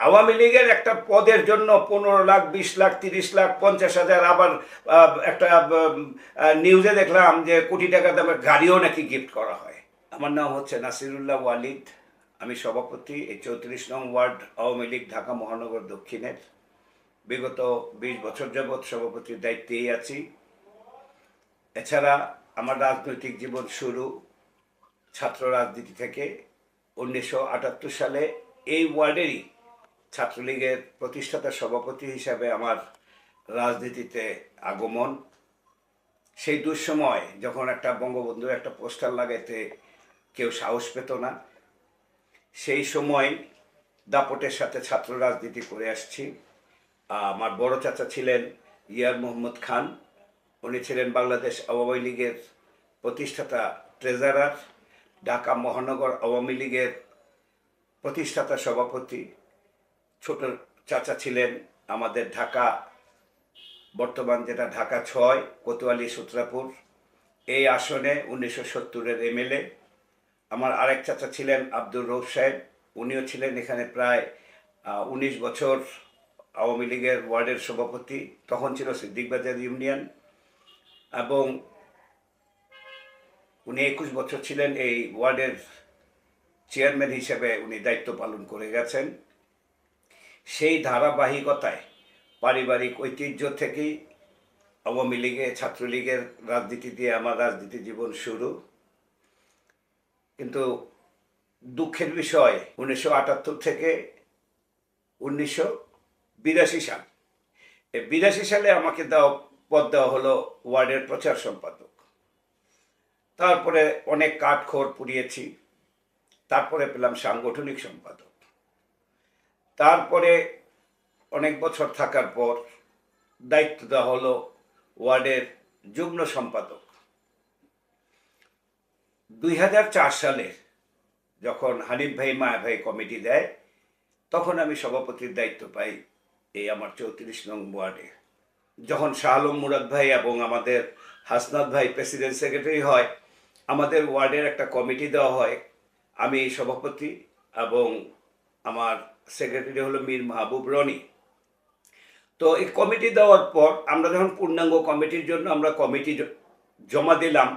আওয়ামী লীগের একটা পদের জন্য পনেরো লাখ, বিশ লাখ, তিরিশ লাখ, পঞ্চাশ হাজার আবার একটা নিউজে দেখলাম যে কোটি টাকা দামের গাড়িও নাকি গিফট করা হয়। আমার নাম হচ্ছে নাসিরুল্লাহ ওয়ালিদ, আমি সভাপতি এই চৌত্রিশ নং ওয়ার্ড আওয়ামী লীগ, ঢাকা মহানগর দক্ষিণের। বিগত বিশ বছর যাবৎ সভাপতির দায়িত্বেই আছি। এছাড়া আমার রাজনৈতিক জীবন শুরু ছাত্র রাজনীতি থেকে উনিশশো আটাত্তর সালে এই ওয়ার্ডেরই ছাত্রলীগের প্রতিষ্ঠাতা সভাপতি হিসাবে আমার রাজনীতিতে আগমন। সেই দুঃসময় যখন একটা বঙ্গবন্ধু একটা পোস্টার লাগাইতে কেউ সাহস পেত না, সেই সময় দাপটের সাথে ছাত্র রাজনীতি করে আসছি। আমার বড় চাচা ছিলেন ইয়ার মোহাম্মদ খান। উনি ছিলেন বাংলাদেশ আওয়ামী লীগের প্রতিষ্ঠাতা ট্রেজারার, ঢাকা মহানগর আওয়ামী লীগের প্রতিষ্ঠাতা সভাপতি। ছোট চাচা ছিলেন আমাদের ঢাকা, বর্তমান যেটা ঢাকা ছয়, কোতোয়ালি, সূত্রাপুর। এই আসনে উনিশশো সত্তরের এমএলএ আমার আরেক চাচা ছিলেন আব্দুর রৌফ সাহেব। উনিও ছিলেন এখানে প্রায় উনিশ বছর আওয়ামী লীগের ওয়ার্ডের সভাপতি। তখন ছিল সিদ্দিকবাজার ইউনিয়ন। এবং উনি একুশ বছর ছিলেন এই ওয়ার্ডের চেয়ারম্যান হিসেবে উনি দায়িত্ব পালন করে গেছেন। সেই ধারাবাহিকতায় পারিবারিক ঐতিহ্য থেকেই আওয়ামী লীগে ছাত্রলীগের রাজনীতি দিয়ে আমার রাজনীতি জীবন শুরু। কিন্তু দুঃখের বিষয়, উনিশশো আটাত্তর থেকে উনিশশো বিরাশি সাল। বিরাশি সালে আমাকে দেওয়া, পদ দেওয়া হলো ওয়ার্ডের প্রচার সম্পাদক। তারপরে অনেক কাঠখড় পুড়িয়েছি। তারপরে পেলাম সাংগঠনিক সম্পাদক। তারপরে অনেক বছর থাকার পর দায়িত্ব দেওয়া হলো ওয়ার্ডের যুগ্ম সম্পাদক। দুই হাজার চার সালে যখন হানিফ ভাই, মায়া ভাই কমিটি দেয়, তখন আমি সভাপতির দায়িত্ব পাই এই আমার চৌত্রিশ নং ওয়ার্ডে। যখন শাহ আলম মুরাদ ভাই এবং আমাদের হাসনাত ভাই প্রেসিডেন্ট সেক্রেটারি হয়, আমাদের ওয়ার্ডের একটা কমিটি দেওয়া হয়। আমি সভাপতি এবং আমার সেক্রেটারি হলো মীর মাহবুব রনি। তো এই কমিটি দেওয়ার পর আমরা যখন পূর্ণাঙ্গ কমিটির জন্য আমরা কমিটি জমা দিলাম,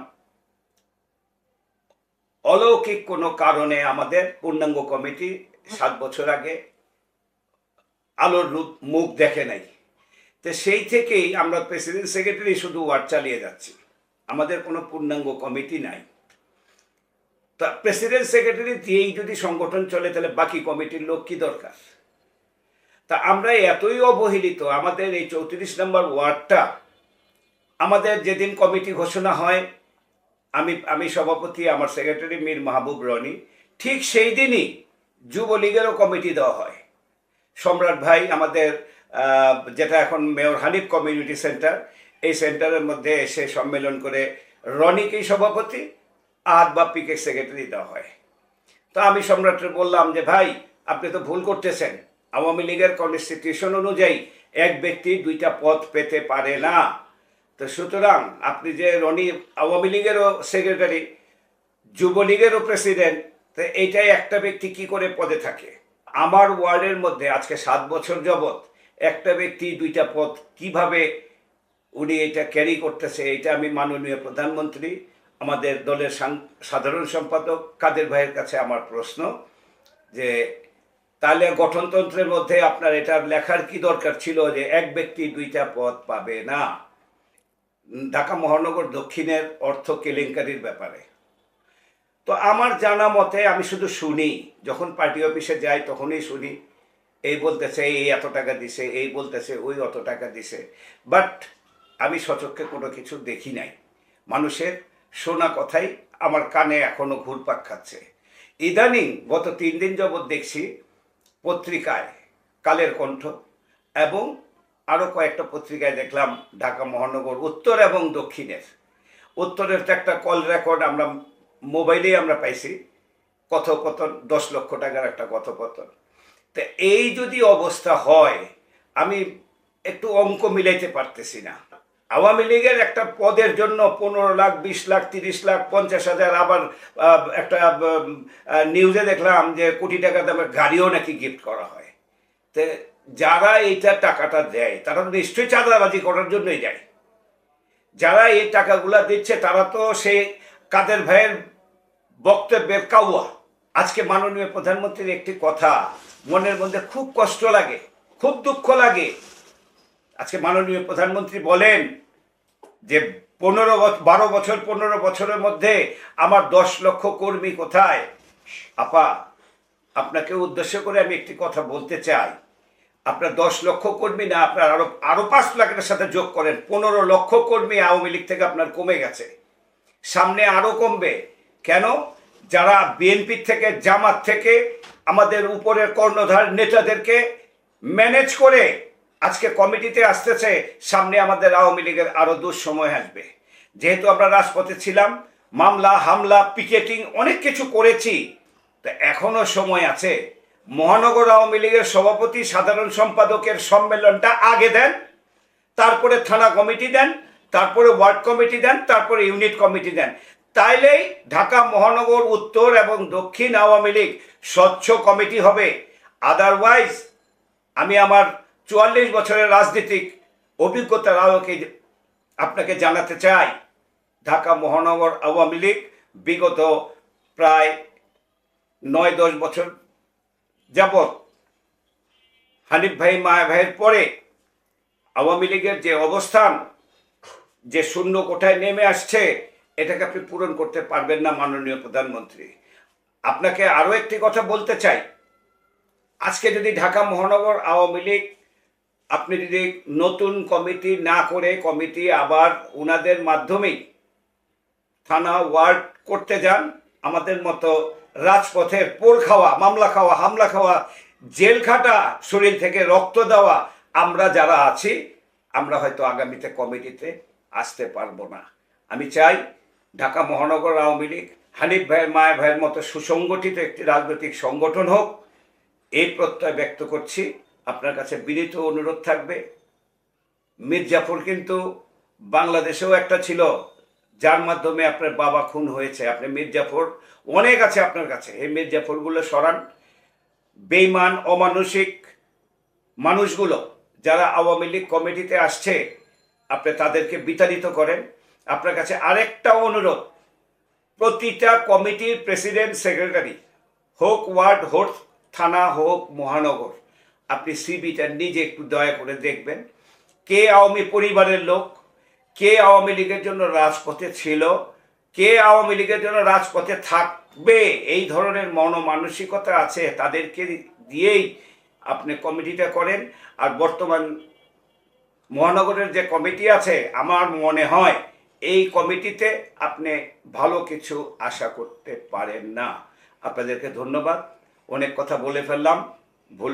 অলৌকিক কোনো কারণে আমাদের পূর্ণাঙ্গ কমিটি সাত বছর আগে আলোর মুখ দেখে নাই। তো সেই থেকেই আমরা প্রেসিডেন্ট সেক্রেটারি শুধু ওয়ার্ড চালিয়ে যাচ্ছি। আমাদের কোনো পূর্ণাঙ্গ কমিটি নাই। তা প্রেসিডেন্ট সেক্রেটারি দিয়েই যদি সংগঠন চলে, তাহলে বাকি কমিটির লোক কি দরকার? তা আমরা এতই অবহেলিত, আমাদের এই চৌত্রিশ নম্বর ওয়ার্ডটা, আমাদের যেদিন কমিটি ঘোষণা হয়, আমি আমি সভাপতি, আমার সেক্রেটারি মীর মাহবুব রনি, ঠিক সেই দিনই যুবলীগেরও কমিটি দেওয়া হয়। সম্রাট ভাই, আমাদের যেটা এখন মেয়র হানিফ কমিউনিটি সেন্টার, এই সেন্টারের মধ্যে এসে সম্মেলন করে রনিকেই সভাপতি আর বাপ্পিকে সেক্রেটারি দেওয়া হয়। তো আমি সম্রাটের বললাম যে, ভাই, আপনি তো ভুল করতেছেন। আওয়ামী লীগের কনস্টিটিউশন অনুযায়ী এক ব্যক্তি দুইটা পদ পেতে পারে না। তো সুতরাং আপনি যে রনি, আওয়ামী লীগেরও সেক্রেটারি যুবলীগেরও প্রেসিডেন্ট তো এইটাই একটা ব্যক্তি কি করে পদে থাকে? আমার ওয়ার্ডের মধ্যে আজকে সাত বছর যাবৎ একটা ব্যক্তি দুইটা পদ কীভাবে উনি এটা ক্যারি করতেছে, এটা আমি মাননীয় প্রধানমন্ত্রী আমাদের দলের সাধারণ সম্পাদক কাদের ভাইয়ের কাছে আমার প্রশ্ন যে, তাহলে গঠনতন্ত্রের মধ্যে আপনার এটা লেখার কি দরকার ছিল যে এক ব্যক্তি দুইটা পদ পাবে না? ঢাকা মহানগর দক্ষিণের অর্থ কেলেঙ্কারির ব্যাপারে। তো আমার জানা মতে আমি শুধু শুনি, যখন পার্টি অফিসে যাই তখনই শুনি, এই বলতেছে, এই এত টাকা দিছে, এই বলতেছে, ওই অত টাকা দিছে। বাট আমি সচক্ষে কোনো কিছু দেখি নাই। মানুষের শোনা কথাই আমার কানে এখনও ঘুরপাক খাচ্ছে। ইদানিং গত তিন দিন যাবৎ দেখছি পত্রিকায় কালের কণ্ঠ এবং আরও কয়েকটা পত্রিকায় দেখলাম ঢাকা মহানগর উত্তর এবং দক্ষিণের। উত্তরের তো একটা কল রেকর্ড আমরা মোবাইলেই আমরা পাইছি, কথোপকথন, দশ লক্ষ টাকার একটা কথোপকথন। তো এই যদি অবস্থা হয়, আমি একটু অঙ্ক মিলাইতে পারতেছি না। আওয়ামী লীগের একটা পদের জন্য পনেরো লাখ, বিশ লাখ, তিরিশ লাখ, পঞ্চাশ হাজার আবার একটা নিউজে দেখলাম যে কোটি টাকা দামের গাড়িও নাকি গিফট করা হয়। তো যারা এইটা টাকাটা দেয়, তারা তো নিশ্চয়ই চাঁদাবাজি করার জন্যই দেয়। যারা এই টাকাগুলা দিচ্ছে, তারা তো সেই কাদের ভাইয়ের বক্তব্যের কাউয়া। আজকে মাননীয় প্রধানমন্ত্রীর একটি কথা, মনের মধ্যে খুব কষ্ট লাগে, খুব দুঃখ লাগে। আজকে মাননীয় প্রধানমন্ত্রী বলেন যে পনেরো বারো বছর, পনেরো বছরের মধ্যে আমার দশ লক্ষ কর্মী কোথায়? আপা, আপনাকে উদ্দেশ্য করে আমি একটি কথা বলতে চাই। আপনার দশ লক্ষ কর্মী না, আপনার আরও আরও পাঁচ লাখের সাথে যোগ করেন। পনেরো লক্ষ কর্মী আওয়ামী লীগ থেকে আপনার কমে গেছে। সামনে আরও কমবে। কেন? যারা বিএনপি থেকে, জামাত থেকে আমাদের উপরের কর্ণধার নেতাদেরকে ম্যানেজ করে আজকে কমিটিতে আসতেছে, সামনে আমাদের আওয়ামী লীগের আরও দুঃসময় আসবে। যেহেতু আমরা রাজপথে ছিলাম, মামলা, হামলা, পিকেটিং, অনেক কিছু করেছি, তা এখনও সময় আছে। মহানগর আওয়ামী লীগের সভাপতি, সাধারণ সম্পাদকের সম্মেলনটা আগে দেন, তারপরে থানা কমিটি দেন, তারপরে ওয়ার্ড কমিটি দেন, তারপরে ইউনিট কমিটি দেন। তাইলেই ঢাকা মহানগর উত্তর এবং দক্ষিণ আওয়ামী লীগ স্বচ্ছ কমিটি হবে। আদারওয়াইজ আমি আমার চুয়াল্লিশ বছরের রাজনীতিক অভিজ্ঞতার আলোকে আপনাকে জানাতে চাই, ঢাকা মহানগর আওয়ামী লীগ বিগত প্রায় নয় দশ বছর যাবৎ হানিফ ভাই, মায়া ভাইয়ের পরে আওয়ামী লীগের যে অবস্থান, যে শূন্য কোঠায় নেমে আসছে, এটাকে আপনি পূরণ করতে পারবেন না মাননীয় প্রধানমন্ত্রী। আপনাকে আরও একটি কথা বলতে চাই। আজকে যদি ঢাকা মহানগর আওয়ামী লীগ আপনি যদি নতুন কমিটি না করে কমিটি আবার ওনাদের মাধ্যমেই থানা ওয়ার্ড করতে যান, আমাদের মতো রাজপথের পোল খাওয়া, মামলা খাওয়া, হামলা খাওয়া, জেল খাটা, শরীর থেকে রক্ত দেওয়া, আমরা যারা আছি, আমরা হয়তো আগামীতে কমিটিতে আসতে পারব না। আমি চাই ঢাকা মহানগর আওয়ামী লীগ, হানিফ ভাইয়ের, মায়া ভাইয়ের মতো সুসংগঠিত একটি রাজনৈতিক সংগঠন হোক, এই প্রত্যয় ব্যক্ত করছি। আপনার কাছে বিনীত অনুরোধ থাকবে। মির্জাফর কিন্তু বাংলাদেশেও একটা ছিল, যার মাধ্যমে আপনার বাবা খুন হয়েছে। আপনি মির্জাফর অনেক আছে আপনার কাছে। এই মির্জাফরগুলো সরান। বেইমান অমানসিক মানুষগুলো যারা আওয়ামী লীগ কমিটিতে আসছে, আপনি তাদেরকে বিতাড়িত করেন। আপনার কাছে আরেকটা অনুরোধ, প্রতিটা কমিটির প্রেসিডেন্ট, সেক্রেটারি, হোক ওয়ার্ড, হোক থানা, হোক মহানগর আপনি সিবিটা নিজে একটু দয়া করে দেখবেন। কে আওয়ামী পরিবারের লোক, কে আওয়ামী লীগের জন্য রাজপথে ছিল, কে আওয়ামী লীগের জন্য রাজপথে থাকবে, এই ধরনের মনমানসিকতা আছে, তাদেরকে দিয়েই আপনি কমিটিটা করেন। আর বর্তমান মহানগরের যে কমিটি আছে, আমার মনে হয় এই কমিটিতে আপনি ভালো কিছু আশা করতে পারেন না। আপনাদেরকে ধন্যবাদ। অনেক কথা বলে ফেললাম। ভুল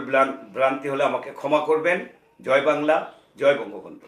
ভ্রান্তি হলে আমাকে ক্ষমা করবেন। জয় বাংলা জয় বঙ্গবন্ধু।